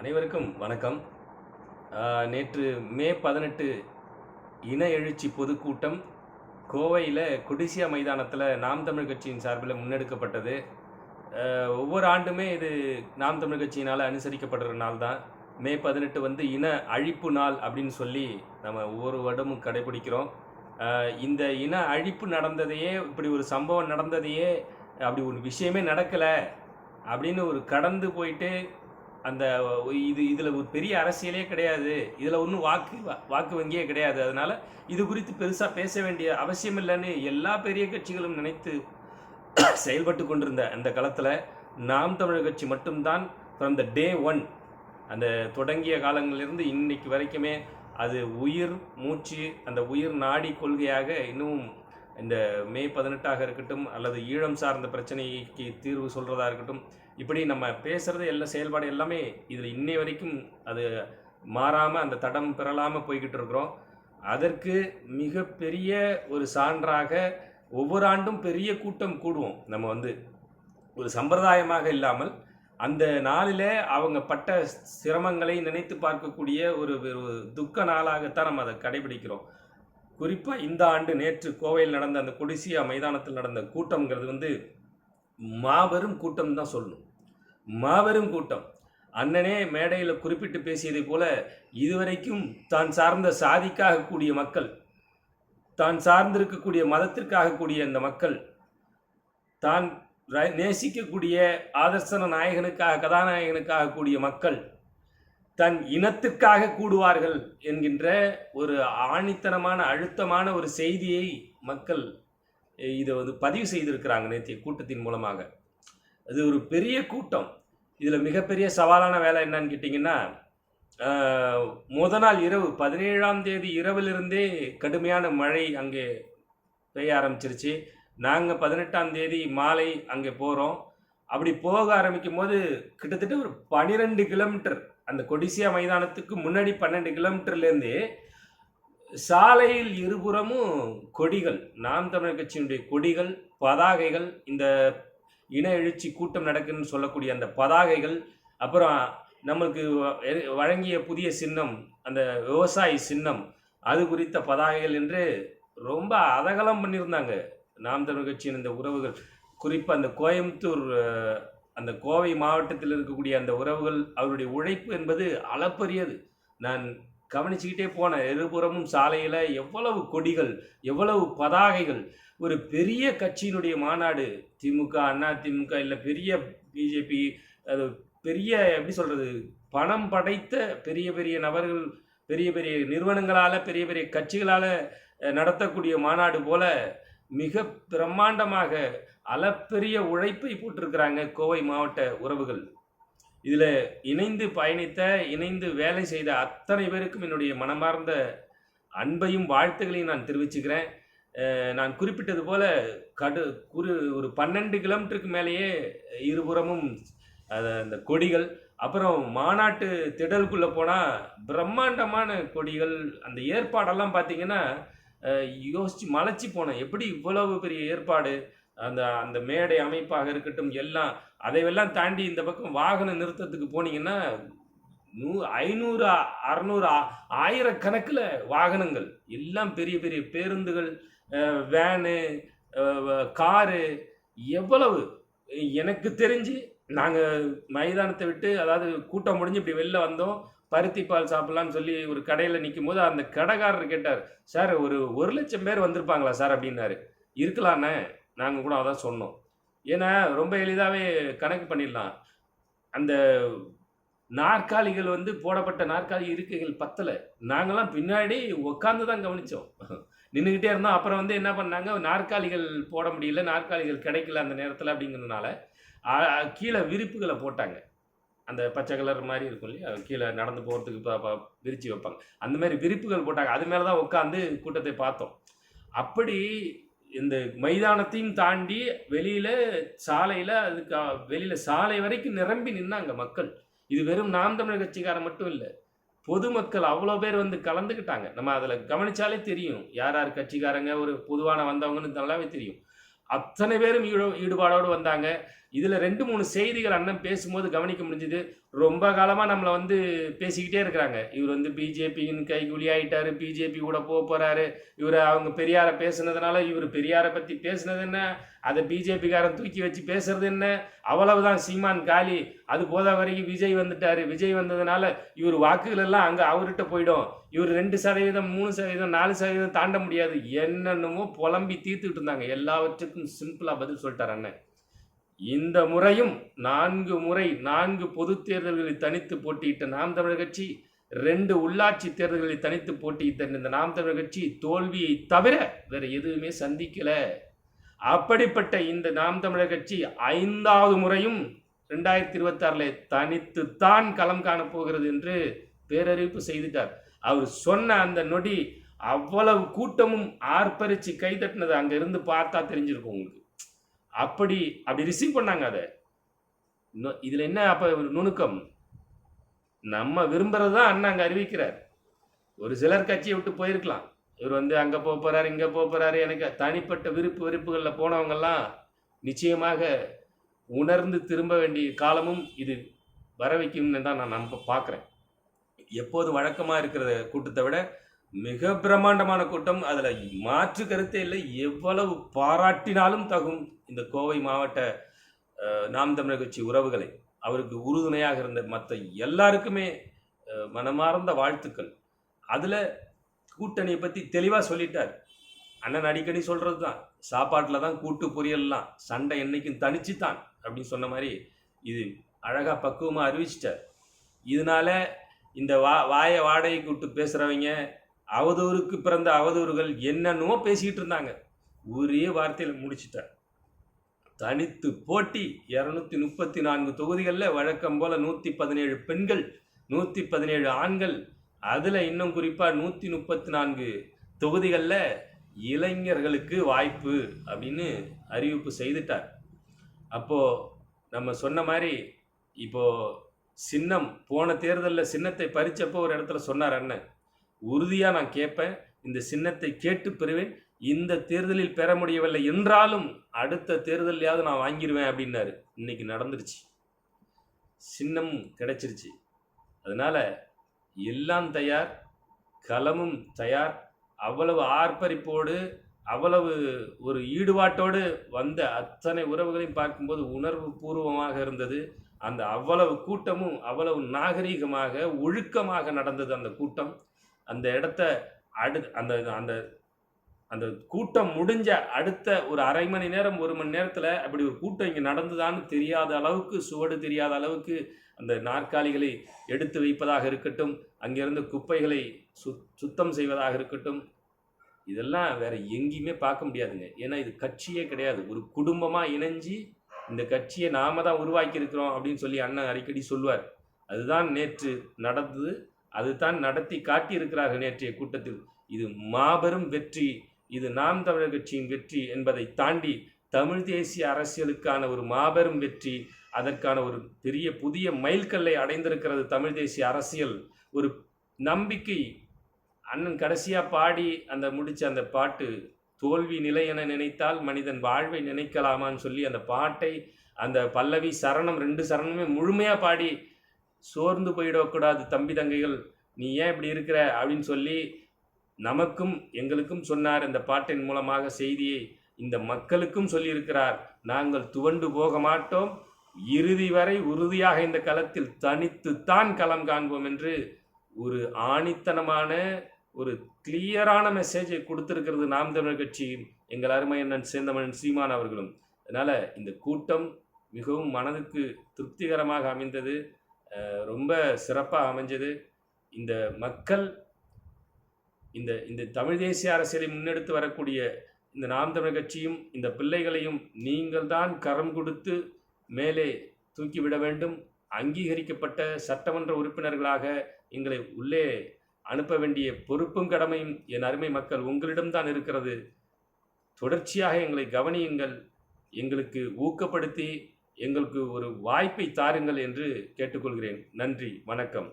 அனைவருக்கும் வணக்கம். நேற்று மே பதினெட்டு இன எழுச்சி பொதுக்கூட்டம் கோவையில் கொடிசியா மைதானத்தில் நாம் தமிழ் கட்சியின் சார்பில் முன்னெடுக்கப்பட்டது. ஒவ்வொரு ஆண்டுமே இது நாம் தமிழ் கட்சியினால் அனுசரிக்கப்படுற நாள் தான். மே பதினெட்டு வந்து இன அழிப்பு நாள் அப்படின்னு சொல்லி நம்ம ஒவ்வொரு வருடமும் கடைபிடிக்கிறோம். இந்த இன அழிப்பு நடந்ததையே இப்படி ஒரு சம்பவம் நடந்ததையே அப்படி ஒரு விஷயமே நடக்கலை அப்படின்னு ஒரு கடந்து போயிட்டு அந்த இது இதில் ஒரு பெரிய அரசியலே கிடையாது. இதில் ஒன்றும் வாக்கு வாக்கு வங்கியே கிடையாது. அதனால் இது குறித்து பெருசாக பேச வேண்டிய அவசியம் இல்லைன்னு எல்லா பெரிய கட்சிகளும் நினைத்து செயல்பட்டு கொண்டிருந்த அந்த காலத்தில் நாம் தமிழர் கட்சி மட்டும்தான் ஃப்ரம் த டே ஒன் அந்த தொடங்கிய காலங்களிலிருந்து இன்னைக்கு வரைக்குமே அது உயிர் மூச்சு அந்த உயிர் நாடி கொள்கையாக இன்னும் இந்த மே பதினெட்டாக இருக்கட்டும் அல்லது ஈழம் சார்ந்த பிரச்சனைக்கு தீர்வு சொல்கிறதா இருக்கட்டும் இப்படி நம்ம பேசுகிறது எல்லா செயல்பாடு எல்லாமே இதில் இன்னை வரைக்கும் அது மாறாமல் அந்த தடம் பெறலாமல் போய்கிட்டு இருக்கிறோம். அதற்கு மிகப்பெரிய ஒரு சான்றாக ஒவ்வொரு ஆண்டும் பெரிய கூட்டம் கூடுவோம். நம்ம வந்து ஒரு சம்பிரதாயமாக இல்லாமல் அந்த நாளில் அவங்க பட்ட சிரமங்களை நினைத்து பார்க்கக்கூடிய ஒரு ஒரு துக்க நாளாகத்தான் நம்ம அதை கடைபிடிக்கிறோம். குறிப்பாக இந்த ஆண்டு நேற்று கோவையில் நடந்த அந்த கொடிசியா மைதானத்தில் நடந்த கூட்டம்ங்கிறது வந்து மாபெரும் கூட்டம் தான் சொல்லணும். மாபெரும் கூட்டம். அண்ணனே மேடையில் குறிப்பிட்டு பேசியதை போல இதுவரைக்கும் தான் சார்ந்த சாதிக்காக கூடிய மக்கள் தான் சார்ந்திருக்கக்கூடிய மதத்திற்காக கூடிய இந்த மக்கள் தான் ர- நேசிக்கக்கூடிய ஆதர்சன நாயகனுக்காக கதாநாயகனுக்காக கூடிய மக்கள் தன் இனத்திற்காக கூடுவார்கள் என்கின்ற ஒரு ஆணித்தனமான அழுத்தமான ஒரு செய்தியை மக்கள் இதை வந்து பதிவு செய்திருக்கிறாங்க நேற்றைய கூட்டத்தின் மூலமாக. அது ஒரு பெரிய கூட்டம். இதில் மிகப்பெரிய சவாலான வேலை என்னன்னு கேட்டிங்கன்னா முத நாள் இரவு பதினேழாம் தேதி இரவிலிருந்தே கடுமையான மழை அங்கே பெய்ய ஆரம்பிச்சிருச்சு. நாங்கள் பதினெட்டாம் தேதி மாலை அங்கே போகிறோம் அப்படி போக ஆரம்பிக்கும் போது கிட்டத்தட்ட ஒரு பனிரெண்டு கிலோமீட்டர் அந்த கொடிசியா மைதானத்துக்கு முன்னாடி பன்னெண்டு கிலோமீட்டர்லேருந்து சாலையில் இருபுறமும் கொடிகள் நாம் தமிழர் கட்சியினுடைய கொடிகள் பதாகைகள் இந்த இன எழுச்சி கூட்டம் நடக்குன்னு சொல்லக்கூடிய அந்த பதாகைகள் அப்புறம் நம்மளுக்கு வழங்கிய புதிய சின்னம் அந்த விவசாயி சின்னம் அது குறித்த பதாகைகள் என்று ரொம்ப அதகலம் பண்ணியிருந்தாங்க. நாம் தமிழர் கட்சியின் இந்த உறவுகள் குறிப்பாக அந்த கோயம்புத்தூர் அந்த கோவை மாவட்டத்தில் இருக்கக்கூடிய அந்த உறவுகள் அவருடைய உழைப்பு என்பது அளப்பரியது. நான் கவனிச்சுக்கிட்டே போனேன். இருபுறமும் சாலையில் எவ்வளவு கொடிகள் எவ்வளவு பதாகைகள். ஒரு பெரிய கட்சியினுடைய மாநாடு திமுக அண்ணா திமுக இல்லை பெரிய பிஜேபி அது பெரிய எப்படி சொல்கிறது பணம் படைத்த பெரிய பெரிய நபர்கள் பெரிய பெரிய நிறுவனங்களால் பெரிய பெரிய கட்சிகளால் நடத்தக்கூடிய மாநாடு போல மிக பிரம்மாண்டமாக அளப்பெரிய உழைப்பை போட்டிருக்கிறாங்க கோவை மாவட்ட உறவுகள். இதில் இணைந்து பயணித்த இணைந்து வேலை செய்த அத்தனை பேருக்கும் என்னுடைய மனமார்ந்த அன்பையும் வாழ்த்துக்களையும் நான் தெரிவிச்சுக்கிறேன். நான் குறிப்பிட்டது போல கடு குறு ஒரு பன்னெண்டு கிலோமீட்டருக்கு மேலேயே இருபுறமும் அந்த கொடிகள் அப்புறம் மாநாட்டு திடலுக்குள்ளே போனால் பிரம்மாண்டமான கொடிகள் அந்த ஏற்பாடெல்லாம் பார்த்திங்கன்னா யோசிச்சு மலைச்சு போனேன். எப்படி இவ்வளவு பெரிய ஏற்பாடு? அந்த அந்த மேடை அமைப்பாக இருக்கட்டும் எல்லாம் அதையெல்லாம் தாண்டி இந்த பக்கம் வாகன நிறுத்தத்துக்கு போனீங்கன்னா நூ ஐநூறு அறநூறு ஆயிரக்கணக்கில் வாகனங்கள் எல்லாம் பெரிய பெரிய பேருந்துகள் வேனு காரு எவ்வளவு? எனக்கு தெரிஞ்சு நாங்கள் மைதானத்தை விட்டு அதாவது கூட்டம் முடிஞ்சு இப்படி வெளில வந்தோம். பருத்தி பால் சாப்பிட்லான்னு சொல்லி ஒரு கடையில் நிற்கும் போது அந்த கடைக்காரர் கேட்டார் சார் ஒரு ஒரு லட்சம் பேர் வந்திருப்பாங்களா சார்? அப்படின்னாரு. இருக்கலான்னு நாங்கள் கூட அதான் சொன்னோம். ஏன்னா ரொம்ப எளிதாகவே கணக்கு பண்ணிடலாம். அந்த நாற்காலிகள் வந்து போடப்பட்ட நாற்காலி இருக்கைகள் பத்தலை. நாங்களாம் பின்னாடி உட்காந்து தான் கவனித்தோம் நின்றுக்கிட்டே இருந்தோம். அப்புறம் வந்து என்ன பண்ணாங்க? நாற்காலிகள் போட முடியல நாற்காலிகள் கிடைக்கல அந்த நேரத்தில் அப்படிங்கிறதுனால கீழே விரிப்புகளை போட்டாங்க. அந்த பச்சை கலர் மாதிரி இருக்கும் இல்லையா? கீழே நடந்து போகிறதுக்கு ப- பா விரித்து வைப்பாங்க. அந்த மாதிரி விரிப்புகள் போட்டாங்க. அது மேலே தான் உட்காந்து கூட்டத்தை பார்த்தோம். அப்படி இந்த மைதானத்தையும் தாண்டி வெளியில் சாலையில் அதுக்கு வெளியில் சாலை வரைக்கும் நிரம்பி நின்னாங்க மக்கள். இது வெறும் நாம் தமிழர் கட்சிக்காரன் மட்டும் இல்லை பொதுமக்கள் அவ்வளோ பேர் வந்து கலந்துக்கிட்டாங்க. நம்ம அதில் கவனிச்சாலே தெரியும். யார் யார் கட்சிக்காரங்க ஒரு பொதுவான வந்தவங்கன்னு நல்லாவே தெரியும். அத்தனை பேரும் ஈடு ஈடுபாடோடு வந்தாங்க. இதில் ரெண்டு மூணு செய்திகள் அண்ணன் பேசும்போது கவனிக்க முடிஞ்சுது. ரொம்ப காலமாக நம்மளை வந்து பேசிக்கிட்டே இருக்கிறாங்க. இவர் வந்து பிஜேபியின் கைகூலி ஆகிட்டாரு பிஜேபி கூட போக போகிறாரு இவர் அவங்க பெரியாரை பேசுனதுனால இவர் பெரியாரை பற்றி பேசுனதுன்னா அதை பிஜேபிக்காரன் தூக்கி வச்சு பேசுறது என்ன? அவ்வளவுதான் சீமான் காலி. அது போதா வரைக்கும் விஜய் வந்துட்டாரு. விஜய் வந்ததுனால இவர் வாக்குகள் எல்லாம் அங்க அவர்கிட்ட போயிடும். இவர் ரெண்டு சதவீதம் மூணு சதவீதம் நாலு சதவீதம் தாண்ட முடியாது. என்னென்னமோ புலம்பி தீர்த்துக்கிட்டு இருந்தாங்க. எல்லாவற்றுக்கும் சிம்பிளா பதில் சொல்லிட்டார் அண்ணன். இந்த முறையும் நான்கு முறை நான்கு பொது தேர்தல்களில் தனித்து போட்டியிட்ட நாம் தமிழர் கட்சி ரெண்டு உள்ளாட்சி தேர்தல்களில் தனித்து போட்டியிட்ட இந்த நாம் தமிழர் கட்சி தோல்வியை தவிர வேற எதுவுமே சந்திக்கலை. அப்படிப்பட்ட இந்த நாம் தமிழர் கட்சி ஐந்தாவது முறையும் ரெண்டாயிரத்தி இருபத்தாறில் தனித்துத்தான் களம் காணப்போகிறது என்று பேரறிவிப்பு செய்துட்டார். அவர் சொன்ன அந்த நொடி அவ்வளவு கூட்டமும் ஆர்ப்பரிச்சு கைதட்டினது அங்கே இருந்து பார்த்தா தெரிஞ்சிருக்கும் உங்களுக்கு. அப்படி அப்படி ரிசீவ் பண்ணாங்க அதை. இதில் என்ன அப்போ நுணுக்கம்? நம்ம விரும்புகிறது தான் அண்ணா அங்கே அறிவிக்கிறார். ஒரு சிலர் கட்சியை விட்டு போயிருக்கலாம். இவர் வந்து அங்கே போக போகிறாரு இங்கே போக போகிறாரு எனக்கு தனிப்பட்ட விருப்பு வெறுப்புகளில் போனவங்கெல்லாம் நிச்சயமாக உணர்ந்து திரும்ப வேண்டிய காலமும் இது வர வைக்கும்னு தான் நான் நம்ப பார்க்குறேன் எப்போது வழக்கமாக இருக்கிற கூட்டத்தை விட மிக பிரம்மாண்டமான கூட்டம் அதில் மாற்று கருத்தே இல்லை. எவ்வளவு பாராட்டினாலும் தகும் இந்த கோவை மாவட்ட நாம் தமிழர் கட்சி உறவுகளை. அவருக்கு உறுதுணையாக இருந்த மற்ற எல்லாருக்குமே மனமார்ந்த வாழ்த்துக்கள். அதில் கூட்டணியை பற்றி தெளிவாக சொல்லிட்டார். அண்ணன் அடிக்கடி சொல்கிறது தான் சாப்பாட்டில் தான் கூட்டு பொரியல்லாம். சண்டை என்றைக்கும் தனிச்சு தான் அப்படின்னு சொன்ன மாதிரி இது அழகாக பக்குவமாக அறிவிச்சிட்டார். இதனால இந்த வா வாயை வாடகைக்கு விட்டு பேசுகிறவங்க அவதூறுக்கு பிறந்த அவதூறுகள் என்னென்னமோ பேசிக்கிட்டு இருந்தாங்க. ஒரே வார்த்தையில் முடிச்சிட்டார். தனித்து போட்டி இரநூத்தி முப்பத்தி நான்கு தொகுதிகளில் வழக்கம் போல் நூற்றி பதினேழு பெண்கள் நூற்றி பதினேழு ஆண்கள் அதில் இன்னும் குறிப்பாக நூற்றி முப்பத்தி நான்கு தொகுதிகளில் இளைஞர்களுக்கு வாய்ப்பு அப்படின்னு அறிவிப்பு செய்துட்டார். அப்போது நம்ம சொன்ன மாதிரி இப்போது சின்னம் போன தேர்தலில் சின்னத்தை பறிச்சப்போ ஒரு இடத்துல சொன்னார் அண்ணன். உறுதியாக நான் கேட்பேன் இந்த சின்னத்தை கேட்டு பெறுவேன் இந்த தேர்தலில் பெற முடியவில்லை என்றாலும் அடுத்த தேர்தலையாவது நான் வாங்கிடுவேன் அப்படின்னாரு. இன்னைக்கு நடந்துருச்சு. சின்னம் கிடைச்சிருச்சு. அதனால் எல்லாம் தயார் களமும் தயார். அவ்வளவு ஆர்ப்பரிப்போடு அவ்வளவு ஒரு ஈடுபாட்டோடு வந்த அத்தனை உறவுகளையும் பார்க்கும்போது உணர்வு பூர்வமாக இருந்தது. அந்த அவ்வளவு கூட்டமும் அவ்வளவு நாகரீகமாக ஒழுக்கமாக நடந்தது அந்த கூட்டம். அந்த இடத்த அடு அந்த அந்த அந்த கூட்டம் முடிஞ்ச அடுத்த ஒரு அரை மணி நேரம் ஒரு மணி நேரத்தில் அப்படி ஒரு கூட்டம் இங்கே நடந்துதான்னு தெரியாத அளவுக்கு சுவடு தெரியாத அளவுக்கு அந்த நாற்காலிகளை எடுத்து வைப்பதாக இருக்கட்டும் அங்கிருந்து குப்பைகளை சு சுத்தம் செய்வதாக இருக்கட்டும் இதெல்லாம் வேற எங்கேயுமே பார்க்க முடியாதுங்க. ஏன்னா இது கட்சியே கிடையாது. ஒரு குடும்பமாக இணைஞ்சு இந்த கட்சியை நாம தான் உருவாக்கி இருக்கிறோம் அப்படின்னு சொல்லி அண்ணன் அடிக்கடி சொல்லுவார். அதுதான் நேற்று நடந்தது. அதுதான் நடத்தி காட்டியிருக்கிறார்கள் நேற்றைய கூட்டத்தில். இது மாபெரும் வெற்றி. இது நாம் தமிழர் கட்சியின் வெற்றி என்பதை தாண்டி தமிழ் தேசிய அரசியலுக்கான ஒரு மாபெரும் வெற்றி. அதற்கான ஒரு பெரிய புதிய மைல்கல்லை அடைந்திருக்கிறது தமிழ் தேசிய அரசியல். ஒரு நம்பிக்கை அண்ணன் கடைசியாக பாடி அந்த முடிச்ச அந்த பாட்டு தோல்வி நிலை என நினைத்தால் மனிதன் வாழ்வை நினைக்கலாமான்னு சொல்லி அந்த பாட்டை அந்த பல்லவி சரணம் ரெண்டு சரணமே முழுமையாக பாடி சோர்ந்து போயிடக்கூடாது தம்பி தங்கைகள் நீ ஏன் இப்படி இருக்கிற? அப்படின்னு சொல்லி நமக்கும் எங்களுக்கும் சொன்னார் இந்த பாட்டின் மூலமாக செய்தியை. இந்த மக்களுக்கும் சொல்லியிருக்கிறார் நாங்கள் துவண்டு போக மாட்டோம் இறுதி வரை உறுதியாக இந்த களத்தில் தனித்துத்தான் களம் காண்போம் என்று ஒரு ஆணித்தனமான ஒரு கிளியரான மெசேஜை கொடுத்திருக்கிறது நாம் தமிழர் கட்சியும் எங்கள் அருமை அண்ணன் சேந்தமன் சீமான் அவர்களும். அதனால் இந்த கூட்டம் மிகவும் மனதுக்கு திருப்திகரமாக அமைந்தது. ரொம்ப சிறப்பாக அமைஞ்சது. இந்த மக்கள் இந்த இந்த தமிழ் தேசிய அரசியலை முன்னெடுத்து வரக்கூடிய இந்த நாம் தமிழர் கட்சியும் இந்த பிள்ளைகளையும் நீங்கள் தான் கரம் கொடுத்து மேலே தூக்கிவிட வேண்டும். அங்கீகரிக்கப்பட்ட சட்டமன்ற உறுப்பினர்களாக எங்களை உள்ளே அனுப்ப வேண்டிய பொறுப்பும் கடமையும் என் அருமை மக்கள் உங்களிடம்தான் இருக்கிறது. தொடர்ச்சியாக எங்களை கவனியுங்கள். எங்களுக்கு ஊக்கப்படுத்தி எங்களுக்கு ஒரு வாய்ப்பை தாருங்கள் என்று கேட்டுக்கொள்கிறேன். நன்றி வணக்கம்.